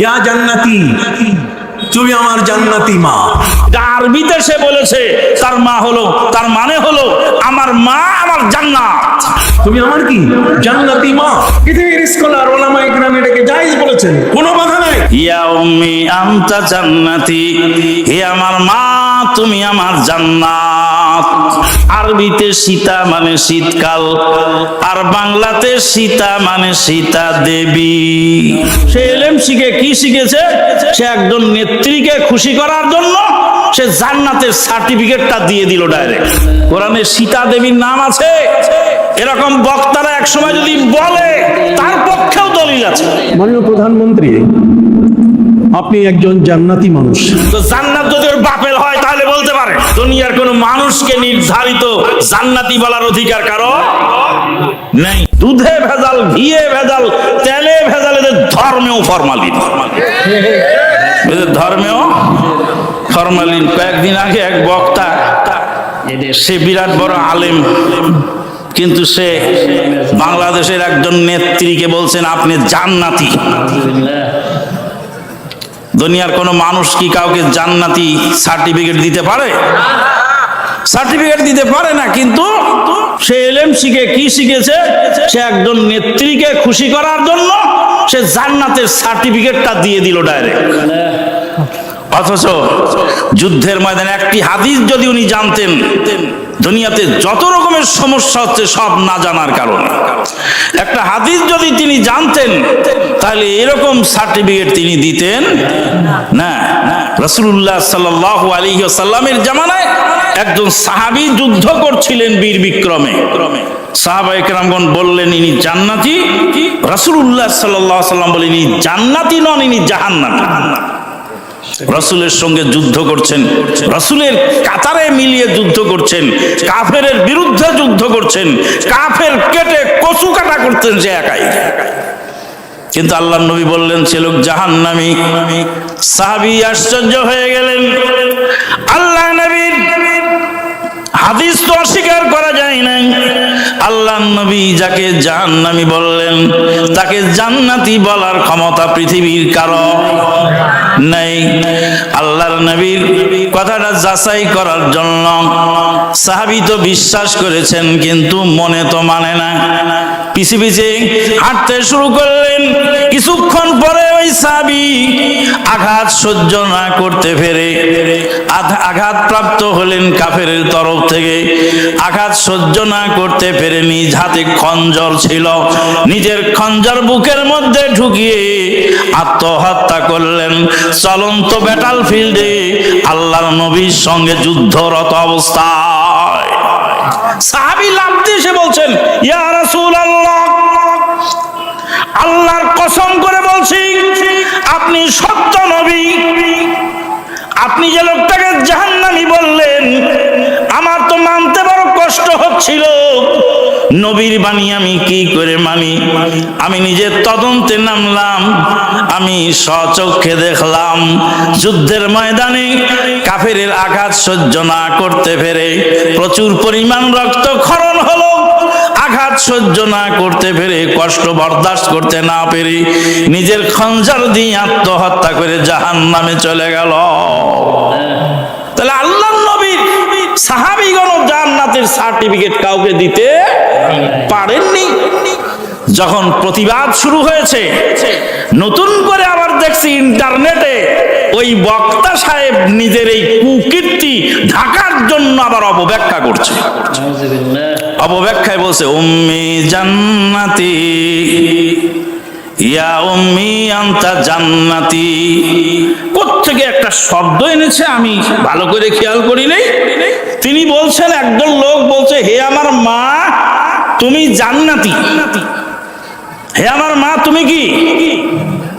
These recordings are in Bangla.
ইয়া জান্নাতি তুমি আমার জান্নাতি মা। আরবিতে সে বলেছে তার মা হলো তার মানে হলো আমার মা আমার জান্নাত। তুমি আমার কি? জান্নাতি মা। পৃথিবীর স্কলার ওলামা ইকরাম এটাকে জায়েজ বলেছেন। কোনো বাধা নাই। ইয়া উম্মি আনতা জান্নাতি। হে আমার মা তুমি আমার জান্নাত। আরবিতে সীতা মানে শীতকাল আর বাংলাতে সীতা মানে সীতা দেবী। সে এলেম শিখে কি শিখেছে? সে একজন নেত্রীকে খুশি করার জন্য সে জান্নাতের সার্টিফিকেটটা দিয়ে দিল ডাইরেক্ট কোরআনে সীতা দেবীর নাম আছে। এরকম বক্তারা একসময় যদি বলে তার পক্ষেও দলিল আছে। মাননীয় প্রধানমন্ত্রী আপনি একজন জান্নাতি মানুষ। তো জান্নাত যদি ওর তাহলে বলতে পারে। দুনিয়ার কোন মানুষকে নির্ধারিত জান্নাতি বলার অধিকার কারও নেই। দুধে ভেজাল, ঘিয়ে ভেজাল, তেলে ভেজাল, এদের ধর্মেও ফরমালিন। এদের ধর্মেও ফরমালিন। কয়েকদিন আগে এক বক্তা, সে বিরাট বড় আলেম, কিন্তু সে বাংলাদেশের একজন নেত্রীকে বলছেন, আপনি জান্নাতি। দুনিয়ার কোনো মানুষ কি কাউকে জান্নাতি সার্টিফিকেট দিতে পারে? সার্টিফিকেট দিতে পারে না, কিন্তু সে এলএম শিখে কি শিখেছে? সে একজন নেত্রীকে খুশি করার জন্য সে জান্নাতের সার্টিফিকেটটা দিয়ে দিল ডাইরেক্ট অথচ যুদ্ধের ময়দানে একটি হাদিস যদি উনি জানতেন, দুনিয়াতে যত রকমের সমস্যা হচ্ছে সব না জানার কারণে। একটা হাদিস যদি তিনি জানতেন, তাহলে এরকম সার্টিফিকেট তিনি দিতেন, না। রসুল্লাহ সাল্লাহ আলী সাল্লামের জামানায় একজন সাহাবী যুদ্ধ করছিলেন বীর বিক্রমে। সাহাবা একরামগণ বললেন, ইনি জান্নাতি? রসুল্লাহ সাল্লাহ সাল্লাম বলেন, ইনি জান্নাতি নন, ইনি জাহান্নাতি রসুলের সঙ্গে যুদ্ধ করছেন। রসুলের কাতারে মিলিয়ে যুদ্ধ করছেন। কাফের বিরুদ্ধে যুদ্ধ করছেন। কাফের কেটে কচু কাটা করতেন সে একাই। কিন্তু আল্লাহ নবী বললেন, সে লোক জাহান্নামি। সাহাবি আশ্চর্য হয়ে গেলেন। আল্লাহ নবীর হাদিস তো অস্বীকার করা যায় না আল্লাহ নবী যাকে জাহান্নামী বললেন, তাকে জান্নাতি বলার ক্ষমতা পৃথিবীর কারও নেই। আল্লাহর নবীর কথাটা যাচাই করার জন্য সাহাবি তো বিশ্বাস করেছেন, কিন্তু মনে তো মানে না। পিছে পিছে হাঁটতে শুরু করলেন। কিছুক্ষণ পরে ওই আঘাত সহ্য না করতে পেরে আঘাত প্রাপ্ত হলেন কাফের তরফ থেকে। আঘাত সহ্য না করতে পেরে নিজ হাতে খঞ্জর ছিল। নিজের খঞ্জর বুকের মধ্যে ঢুকিয়ে আত্মহত্যা করলেন। চলন্ত ব্যাটাল ফিল্ডে আল্লাহর নবীর সঙ্গে যুদ্ধরত অবস্থায়। সাহাবি লাভ দিয়ে বলছেন, ইয়া আপনি সত্য নবী। আপনি যে লোকটাকে জাহান্নামী বললেন, আমার তো মানতে বড় কষ্ট হচ্ছিল। নবীর বাণী আমি কি করে মানি? আমি নিজের তদন্তে নামলাম, আমি সচক্ষে দেখলাম, যুদ্ধের ময়দানে কাফের আঘাত সহ্য না করতে পেরে প্রচুর পরিমাণ রক্ত খরণ হলো। আঘাত সহ্য না করতে পেরে, কষ্ট বরদাস্ত করতে না পেরে নিজের খঞ্জার দিয়ে আত্মহত্যা করে জাহান নামে চলে গেল। তাহলে আল্লাহ নবীর সাহাবিগণ জান্নাতের সার্টিফিকেট কাউকে দিতে পারেননি। যখন প্রতিবাদ শুরু হয়েছে, নতুন করে আবার দেখছি ইন্টারনেটে ওই বক্তা সাহেব নিজের এই কুকীর্তি ঢাকার জন্য আবার অপব্যাখ্যা করছে। অপব্যাখ্যায় বলছে, উম্মি জান্নাতি, ইয়া উম্মি আন্তা জান্নাতি। কোত্থেকে একটা শব্দ এনেছে, আমি ভালো করে খেয়াল করি নাই। তিনি বলছেন, একদল লোক বলছে, হে আমার মা, তুমি জান্নাতি। হে আমার মা, তুমি কি?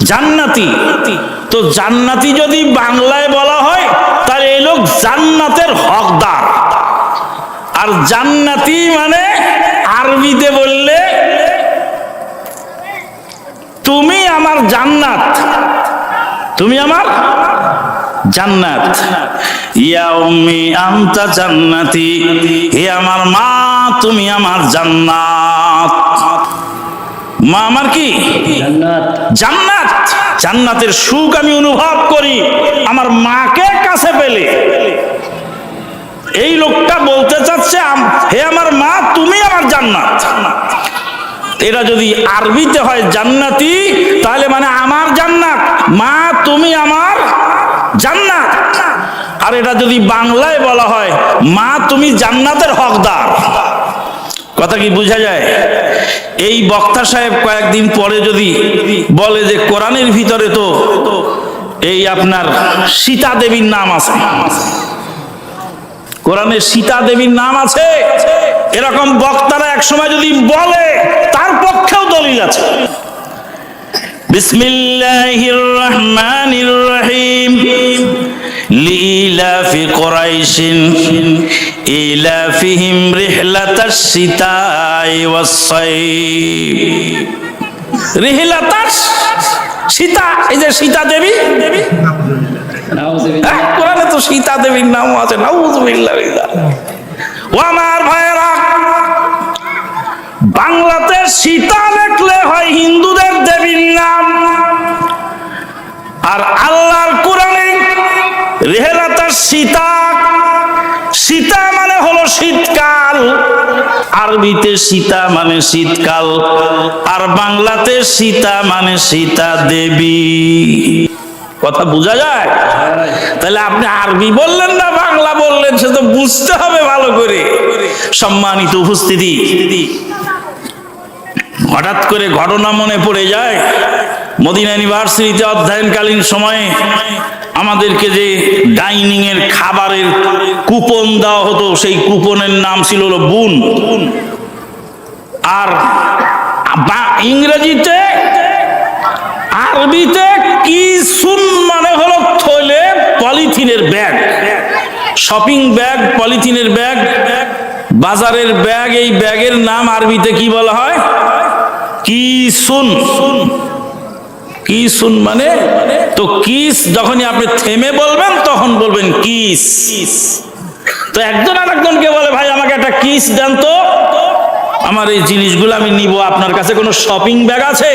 জান্নাতি। তো জান্নাতি যদি বাংলায় বলা হয়, তাহলে এই লোক জান্নাতের হকদার। আর জান্নাতি মানে আরবিতে বললে তুমি আমার জান্নাত। তুমি আমার জান্নাত। ইয়া উম্মি আনতা জান্নাতি। হে আমার মা তুমি আমার জান্নাত। মা আমার কি? জান্নাত। জান্নাতের সুখ আমি অনুভব করি। আমার মাকে কাছে পেলে। এই লোকটা বলতে চাচ্ছে আম- হে আমার মা, তুমি আমার জান্নাত। এটা যদি আরবিতে হয় জান্নাতি, তাহলে মানে আমার জান্নাত। মা, তুমি আমার জান্নাত। আর এটা যদি বাংলায় বলা হয়, মা, তুমি জান্নাতের হকদার। কথা কি বোঝা যায়? এই বক্তা সাহেব কয়েকদিন পরে যদি বলে যে কোরআনের ভিতরে তো এই আপনার সীতা দেবীর নাম আছে। কোরআনে সীতা দেবীর নাম আছে এরকম বক্তারা এক সময় যদি বলে তার পক্ষেও দলিল আছে বিসমিল্লাহির রহমানির রহিম لإيلاف قريش إيلافهم رحلة الشتاء والصيف رحلة সীতা এই যে সীতা দেবী দেবী হ্যাঁ, কোরআনে তো সীতা দেবীর নাম আছে, নাউজুবিল্লাহ ও আমার ভাইয়েরা বাংলাতে সীতা লেখলে হয় হিন্দুদের দেবীর নাম। আর আল্লাহর কোরআনে রেহেলাতার সীতা সীতা মানে হলো শীতকাল, আরবিতে সীতা মানে শীতকাল, আর বাংলাতে সীতা মানে সীতা দেবী। কথা বোঝা যায়? তাহলে আপনি আরবি বললেন না, বাংলা বললেন, সে তো বুঝতে হবে ভালো করে। সম্মানিত উপস্থিতি। হঠাৎ করে ঘটনা মনে পড়ে যায়, মদিনা ইউনিভার্সিটিতে অধ্যয়নকালীন সময়ে আমাদেরকে যে ডাইনিং এর খাবারের কুপন দেওয়া হতো, সেই কুপনের নাম ছিল হলো বুন। আর ইংরেজিতে, আরবিতে কি সুন মানে হলো থলে পলিথিনের ব্যাগ শপিং ব্যাগ পলিথিনের ব্যাগ বাজারের ব্যাগ এই ব্যাগের নাম আরবিতে কি বলা হয়? কি সুন কি সুন মানে তো কিস যখনই আপনি থেমে বলবেন, তখন বলবেন কিস। তো একজন আর একজনকে বলে, ভাই, আমাকে একটা কিস দেন তো। আমার এই জিনিসগুলো আমি নিব। আপনার কাছে কোনো শপিং ব্যাগ আছে?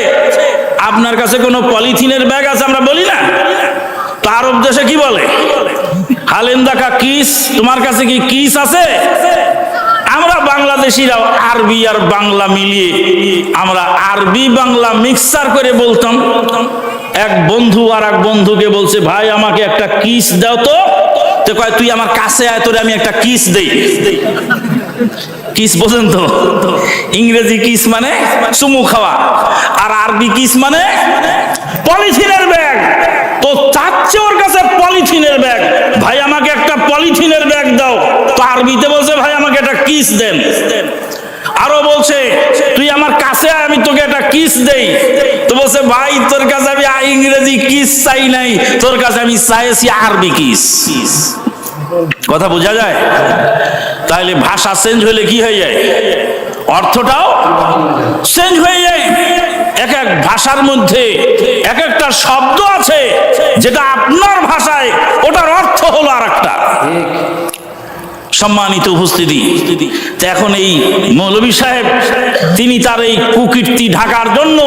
আপনার কাছে কোনো পলিথিনের ব্যাগ আছে? আমরা বলি না। তো আরব দেশে কি বলে? হালেন্দাকা কিস? তোমার কাছে কি কিস আছে? আমরা বাংলাদেশিরা আরবি আর বাংলা মিলিয়ে আমরা আরবি বাংলা মিক্সার করে বলতাম। এক বন্ধু আর এক বন্ধুকে বলছে, ভাই, আমাকে একটা কিস দাও তো। তো কয়, তুই আমার কাছে আয়, তোরে আমি একটা কিস দেই। কিস বোঝেন তো? ইংরেজি কিস মানে চুমু খাওয়া। আর আরবি কিস মানে পলিথিনের ব্যাগ। তো চাচ্ছে ওর কাছে পলিথিনের ব্যাগ। ভাই, আমাকে একটা পলিথিনের ব্যাগ দাও। তো আরবিতে বলছে, ভাই, আমাকে একটা কিস দেন। আরও বলছে, তুই আমার কাছে আমি তোকে একটা কিস দেই। তো বলছে, ভাই, তোর কাছে আমি ইংরেজি কিস চাই নাই। তোর কাছে আমি চাইছি আরবি কিস। কথা বোঝা যায়? তাহলে ভাষা চেঞ্জ হলে কি হয়ে যায়? অর্থটাও চেঞ্জ হয়ে যায়। এক এক ভাষার মধ্যে এক একটা শব্দ আছে যেটা আপনার ভাষায় ওটার অর্থ হলো আর একটা সম্মানিত উপস্থিতি এখন এই মৌলভী সাহেব তিনি তার এই কুকীর্তি ঢাকার জন্য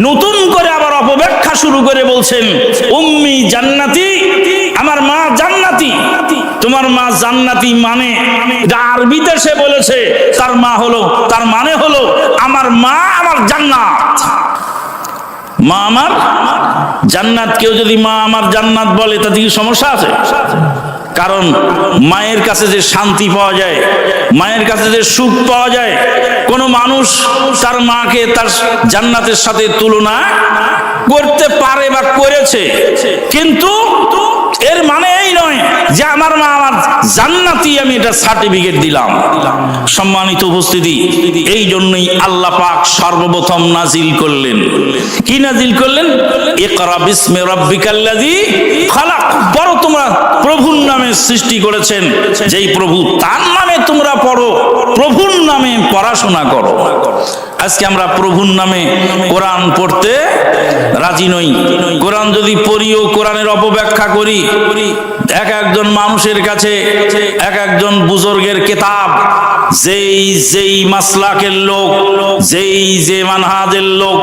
নতুন করে আবার অপব্যাখ্যা শুরু করে বলছেন উম্মি জান্নাতি আমার মা জান্নাতি। তোমার মা জান্নাতি মানে এটা আরবিতে সে বলেছে তার মা হলো তার মানে হলো আমার মা আমার জান্নাত। মা আমার জান্নাত। কেউ যদি মা আমার জান্নাত বলে, তাতে কি সমস্যা আছে? কারণ মায়ের কাছে যে শান্তি পাওয়া যায়, মায়ের কাছে যে সুখ পাওয়া যায়, কোনো মানুষ তার মাকে তার জান্নাতের সাথে তুলনা করতে পারে বা করেছে। কিন্তু এর মানে এই নয় যে আমার মা আমার জান্নাতি আমি এটা সার্টিফিকেট দিলাম। সম্মানিত উপস্থিতি, এই জন্যই আল্লাহ পাক সর্বপ্রথম নাজিল করলেন। কি নাজিল করলেন? ইকরা বিস্মে রব্বিকাল্লাজি খালাক। তোমরা প্রভুর নামে সৃষ্টি করেছেন। যেই প্রভু তার নামে তোমরা পড়ো, প্রভুর নামে পড়াশোনা করো। আজকে আমরা প্রভুর নামে কোরআন পড়তে রাজি নই। কোরআন যদি পড়িও, কোরআনের অপব্যাখ্যা করি এক একজন মানুষের কাছে, এক একজন বুজুর্গের কেতাব। যেই যেই মাসলাকের লোক, যেই, যে মানহাজের লোক,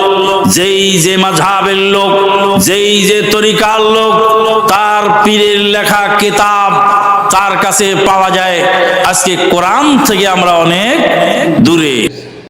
যেই, যে মাঝহাবের লোক, যেই, যে তরিকার লোক, তার পীরের লেখা কেতাব তার কাছে পাওয়া যায়। আজকে কোরআন থেকে আমরা অনেক দূরে।